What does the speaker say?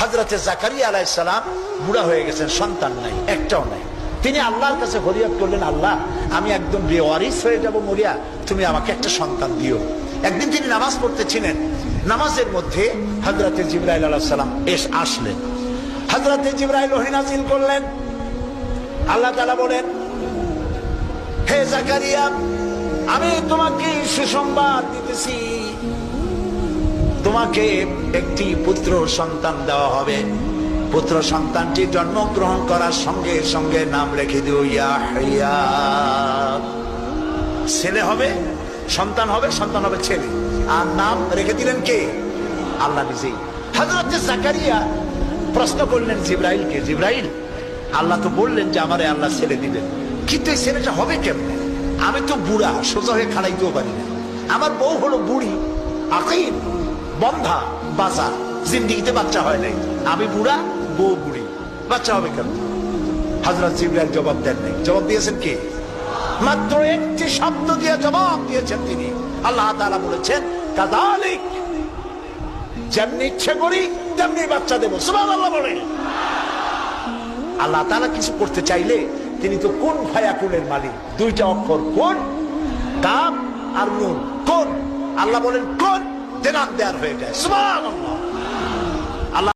হজরতে জাকারিয়া আলাইসালাম বুড়া হয়ে গেছেন, সন্তান নাই, একটাও নাই। তিনি আল্লাহর কাছে ফরিয়াদ করলেন, আল্লাহ, আমি একদম বেওয়ারিস হয়ে যাব মরিয়া, তুমি আমাকে একটা সন্তান দিও। একদিন তিনি নামাজ পড়তেছিলেন নামাজের মধ্যে হজরতে জিব্রাইল আলাহ সালাম এস আসলেন। হজরতে জিব্রাইল ওহিনাজিল করলেন। আল্লাহ তালা বলেন, হে জাকারিয়া, আমি তোমাকে সুসংবাদ দিতেছি। তোমাকে একটি পুত্র সন্তান দেওয়া হবে। পুত্র সন্তানটি জন্মগ্রহণ করার সঙ্গে সঙ্গে নাম রেখে দিও ছেলে হবে, সন্তান হবে সন্তান হবে ছেলে। আর নাম রেখে দিলেন কে? আল্লাহ নিজেই। জাকারিয়া প্রশ্ন করলেন জিব্রাইলকে, জিব্রাইল, আল্লাহ তো বললেন যে আমারে আল্লাহ ছেলে দিবেন। কিন্তু এই ছেলেটা হবে কেমনে? আমি তো বুড়া, সোজা হয়ে খাড়াইতেও পারি না। আমার বউ হলো বুড়ি, আকিম। বন্ধা, বাজা, জিন্দিগিতে বাচ্চা হয় নাই। আমি বুড়া, বউ বুড়ি। বাচ্চা হবে কেন? হজরত জিব্রাইল জবাব দেন নাই। জবাব দিয়েছেন কে? মাত্র একটি শব্দ দিয়ে জবাব দিয়েছেন তিনি। আল্লাহ তাআলা বলেছেন কাদালিক যেমনি ইচ্ছে করি, তেমনি বাচ্চা দেবো। সুবহানাল্লাহ বলে আল্লাহ তাআলা কিছু করতে চাইলে তিনি তো কোন ফায়াকুনের মালিক? দুইটা অক্ষর, কোন? কাপ আর নুন। কোন? আল্লাহ বলেন, কোন? Cenab-ı Değer Fevde. Subhanallah.